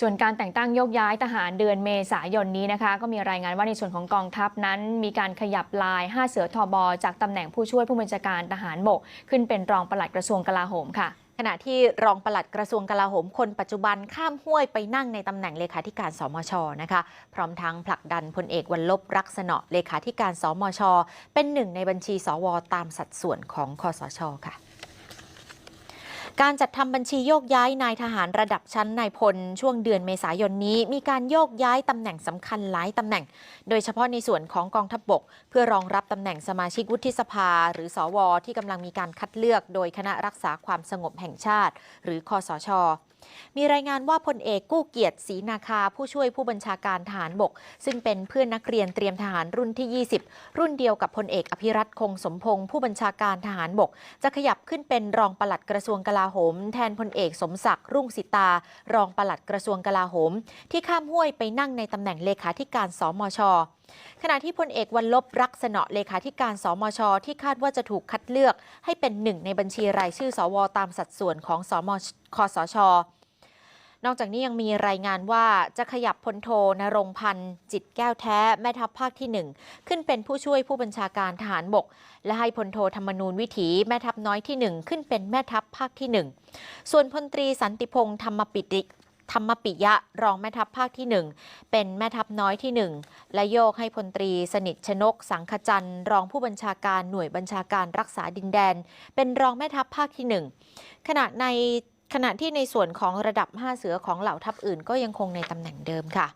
ส่วนการแต่งตั้งโยกย้ายทหารเดือนเมษายนนี้นะคะ ก็มีรายงานว่าในส่วนของกองทัพนั้น มีการขยับลาย 5 เสือทอบอจากตำแหน่งผู้ช่วยผู้บัญชาการทหารบก ขึ้นเป็นรองปลัดกระทรวงกลาโหมค่ะขณะที่รองปลัดกระทรวงกลาโหมคนปัจจุบันข้ามห้วยไปนั่งในตำแหน่งเลขาธิการสมชนะคะ พร้อมทั้งผลักดันพลเอกวันลบรักษณะเลขาธิการสมช เป็นหนึ่งในบัญชีสวตามสัดส่วนของคอสชค่ะ การจัดทำบัญชีโยกย้ายนายทหารระดับชั้นนายพล ช่วงเดือนเมษายนนี้ มีการโยกย้ายตำแหน่งสำคัญหลายตำแหน่ง โดยเฉพาะในส่วนของกองทัพบบก เพื่อรองรับตำแหน่งสมาชิกวุฒิสภา หรือสว ที่กำลังมีการคัดเลือก โดยคณะรักษาความสงบแห่งชาติ หรือคอสช มีรายงานว่าพลเอกกู้เกียรติศรีนาคา ผู้ช่วยผู้บัญชาการทหารบก ซึ่งเป็นเพื่อนนักเรียนเตรียมทหารรุ่นที่ 20 รุ่นเดียวกับพลเอกอภิรัตคงสมพงศ์ผู้บัญชาการทหารบก จะขยับขึ้นเป็นรองปลัดกระทรวงกลาโหม แทนพลเอกสมศักดิ์รุ่งสิตา รองปลัดกระทรวงกลาโหม ที่ข้ามห้วยไปนั่งในตำแหน่งเลขาธิการสมช ขณะที่พลเอกวันลบรักษณะเลขาธิการสมช ที่คาดว่าจะถูกคัดเลือก ให้เป็นหนึ่งในบัญชีรายชื่อสวตามสัดส่วนของสมคสชนอกจากนี้ยังมีรายงานว่าจะขยับพลโทนรงพันธ์จิตแก้วแท้แม่ทัพภาคที่ 1 ขึ้นเป็นผู้ช่วยผู้บัญชาการทหารบก และให้พลโทธรรมนูญวิถีแม่ทัพน้อยที่ 1 ขึ้นเป็นแม่ทัพภาคที่ 1 ส่วนพลตรีสันติพงษ์ธรรมปิติ ธรรมปิยะรองแม่ทัพภาคที่ 1 เป็นแม่ทัพน้อยที่ 1 และโยกให้พลตรีสนิทชนก สังขจันทร์รองผู้บัญชาการหน่วยบัญชาการรักษาดินแดน เป็นรองแม่ทัพภาคที่ 1 ขณะในขณะที่ในส่วนของระดับ 5 เสือของเหล่าทัพอื่นก็ยังคงในตำแหน่งเดิมค่ะ